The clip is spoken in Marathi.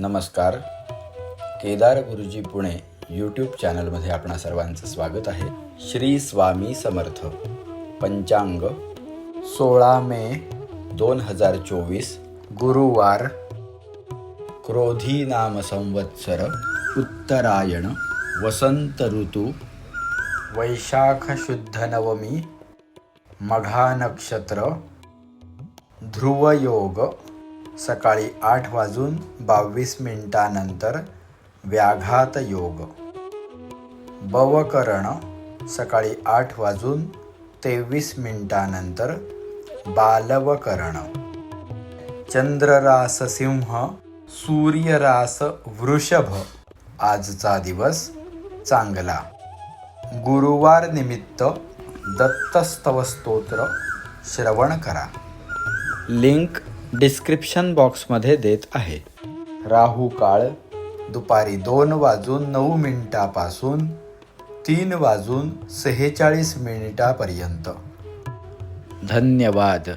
नमस्कार. केदार गुरुजी पुणे यूट्यूब चॅनलमध्ये आपणा सर्वांचं स्वागत आहे. श्री स्वामी समर्थ. पंचांग सोळा मे दोन हजार चोवीस गुरुवार. क्रोधी नाम संवत्सर उत्तरायण वसंत ऋतू वैशाख शुद्ध नवमी मघा नक्षत्र ध्रुवयोग सकाळी आठ वाजून बावीस मिनिटानंतर व्याघात योग. बवकरण सकाळी आठ वाजून तेवीस मिनिटानंतर बालवकरण. चंद्ररास सिंह सूर्यरास वृषभ. आजचा दिवस चांगला. गुरुवार निमित्त दत्तस्तव स्तोत्र श्रवण करा. लिंक डिस्क्रिप्शन बॉक्समध्ये देत आहे. राहू काळ दुपारी दोन वाजून नऊ मिनिटापासून तीन वाजून सेहेचाळीस मिनिटापर्यंत. धन्यवाद.